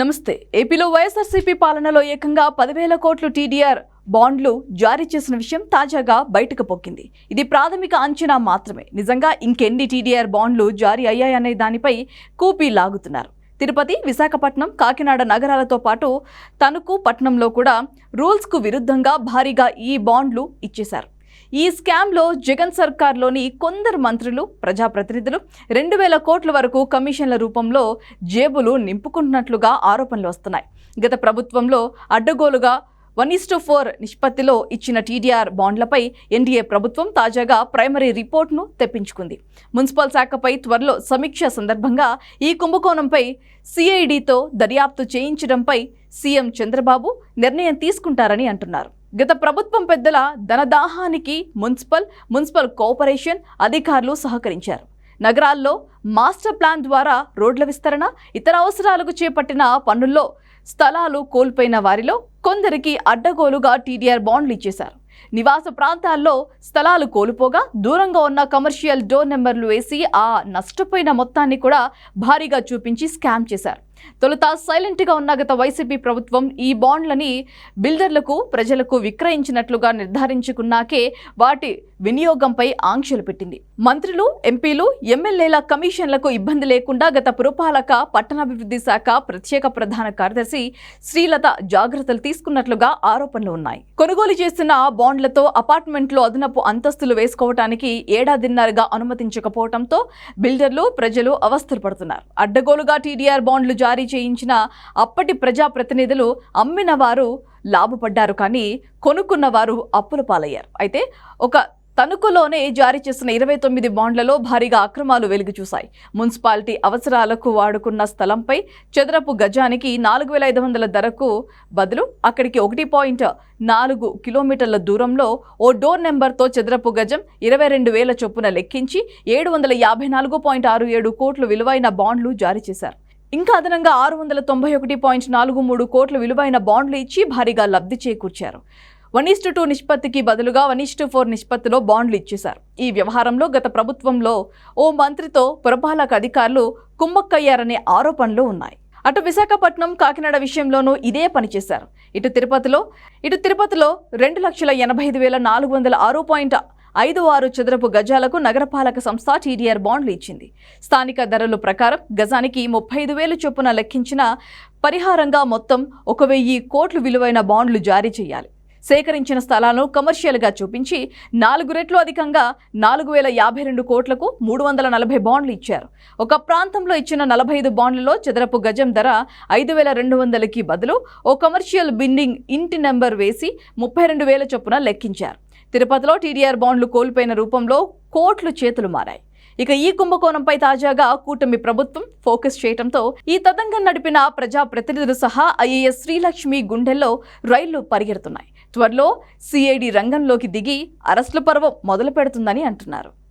నమస్తే. ఏపీలో వైఎస్ఆర్సీపీ పాలనలో ఏకంగా పదివేల కోట్లు టీడీఆర్ బాండ్లు జారీ చేసిన విషయం తాజాగా బయటకు పొక్కింది ఇది ప్రాథమిక అంచనా మాత్రమే. నిజంగా ఇంకెన్ని టీడీఆర్ బాండ్లు జారీ అయ్యాయనే దానిపై కూపీ లాగుతున్నారు. తిరుపతి విశాఖపట్నం కాకినాడ నగరాలతో పాటు తణుకు పట్టణంలో కూడా రూల్స్కు విరుద్ధంగా భారీగా ఈ బాండ్లు ఇచ్చేశారు. ఈ స్కామ్లో జగన్ సర్కార్లోని కొందరు మంత్రులు ప్రజాప్రతినిధులు రెండు వేల కోట్ల వరకు కమిషన్ల రూపంలో జేబులు నింపుకుంటున్నట్లుగా ఆరోపణలు వస్తున్నాయి. గత ప్రభుత్వంలో అడ్డగోలుగా వన్ ఈస్ టు ఫోర్ నిష్పత్తిలో ఇచ్చిన టీడీఆర్ బాండ్లపై ఎన్డీఏ ప్రభుత్వం తాజాగా ప్రైమరీ రిపోర్ట్ను తెప్పించుకుంది. మున్సిపల్ శాఖపై త్వరలో సమీక్ష సందర్భంగా ఈ కుంభకోణంపై సిఐడితో దర్యాప్తు చేయించడంపై సీఎం చంద్రబాబు నిర్ణయం తీసుకుంటారని అంటున్నారు. గత ప్రభుత్వం పెద్దల ధనదాహానికి మున్సిపల్ మున్సిపల్ కోఆపరేషన్ అధికారులు సహకరించారు. నగరాల్లో మాస్టర్ ప్లాన్ ద్వారా రోడ్ల విస్తరణ ఇతర అవసరాలకు చేపట్టిన పనుల్లో స్థలాలు కోల్పోయిన వారిలో కొందరికి అడ్డగోలుగా టీడీఆర్ బాండ్లు ఇచ్చేశారు. నివాస ప్రాంతాల్లో స్థలాలు కోల్పోగా దూరంగా ఉన్న కమర్షియల్ డోర్ నెంబర్లు వేసి ఆ నష్టపోయిన మొత్తాన్ని కూడా భారీగా చూపించి స్కామ్ చేశారు. తొలుత సైలెంట్గా ఉన్న గత వైసీపీ ప్రభుత్వం ఈ బాండ్లని బిల్డర్లకు ప్రజలకు విక్రయించినట్లుగా నిర్ధారించుకున్నాకే వాటి వినియోగంపై ఆంక్షలు పెట్టింది. మంత్రులు ఎంపీలు ఎమ్మెల్యేల కమిషన్లకు ఇబ్బంది లేకుండా గత పురపాలక పట్టణాభివృద్ధి శాఖ ప్రత్యేక ప్రధాన కార్యదర్శి శ్రీలత జాగ్రత్తలు తీసుకున్నట్లుగా ఆరోపణలు ఉన్నాయి. కొనుగోలు చేస్తున్న బాండ్లతో అపార్ట్మెంట్లో అదనపు అంతస్తులు వేసుకోవటానికి ఏడాదిన్నరగా అనుమతించకపోవడంతో బిల్డర్లు ప్రజలు అవస్థలు పడుతున్నారు. అడ్డగోలుగా టీడీఆర్ బాండ్లు జారీ చేయించిన అప్పటి ప్రజాప్రతినిధులు అమ్మిన వారు లాభపడ్డారు కానీ కొనుక్కున్న వారు అప్పుల పాలయ్యారు. అయితే ఒక తణుకులోనే జారీ చేసిన ఇరవై తొమ్మిది బాండ్లలో భారీగా అక్రమాలు వెలుగు చూశాయి మున్సిపాలిటీ అవసరాలకు వాడుకున్న స్థలంపై చదరపు గజానికి నాలుగు వేల ఐదు వందల ధరకు బదులు అక్కడికి ఒకటి పాయింట్ నాలుగు కిలోమీటర్ల దూరంలో ఓ డోర్ నెంబర్తో చదరపు గజం ఇరవై రెండు వేల చొప్పున లెక్కించి ఏడు వందల యాభై నాలుగు పాయింట్ ఆరు ఏడు కోట్లు విలువైన బాండ్లు జారీ చేశారు. ఇంకా అదనంగా ఆరు వందల తొంభై ఒకటి పాయింట్ నాలుగు మూడు కోట్ల విలువైన బాండ్లు ఇచ్చి భారీగా లబ్ధి చేకూర్చారు. వన్ ఈస్ట్ టూ నిష్పత్తికి బదులుగా వన్ ఇస్టు ఫోర్ నిష్పత్తిలో బాండ్లు ఇచ్చేశారు. ఈ వ్యవహారంలో గత ప్రభుత్వంలో ఓ మంత్రితో పురపాలక అధికారులు కుమ్మక్కయ్యారనే ఆరోపణలు ఉన్నాయి. అటు విశాఖపట్నం కాకినాడ విషయంలోనూ ఇదే పనిచేశారు. ఇటు తిరుపతిలో ఇటు తిరుపతిలో రెండు లక్షల ఎనభై ఐదు వేల నాలుగు వందల ఆరు పాయింట్ ఐదు ఆరు చదరపు గజాలకు నగరపాలక సంస్థ టీడీఆర్ బాండ్లు ఇచ్చింది. స్థానిక ధరల ప్రకారం గజానికి ముప్పై ఐదు వేలు చొప్పున లెక్కించిన పరిహారంగా మొత్తం ఒక వెయ్యి కోట్లు విలువైన బాండ్లు జారీ చేయాలి. సేకరించిన స్థలాలను కమర్షియల్గా చూపించి నాలుగు రెట్లు అధికంగా నాలుగు వేల యాభై రెండు కోట్లకు మూడు వందల నలభై బాండ్లు ఇచ్చారు. ఒక ప్రాంతంలో ఇచ్చిన నలభై ఐదు బాండ్లలో చదరపు గజం ధర ఐదు వేల రెండు వందలకి బదులు ఓ కమర్షియల్ బిల్డింగ్ ఇంటి నెంబర్ వేసి ముప్పై రెండు వేల చొప్పున లెక్కించారు. తిరుపతిలో టీడీఆర్ బాండ్లు కోల్పోయిన రూపంలో కోట్లు చేతులు మారాయి. ఇక ఈ కుంభకోణంపై తాజాగా కూటమి ప్రభుత్వం ఫోకస్ చేయడంతో ఈ తతంగం నడిపిన ప్రజా ప్రతినిధులు సహా ఐఏఎస్ శ్రీలక్ష్మి గుండెల్లో రైళ్ళు పరిగెడుతున్నాయి. త్వరలో సిఐడి రంగంలోకి దిగి అరెస్టుల పర్వం మొదలు పెడుతుందని అంటున్నారు.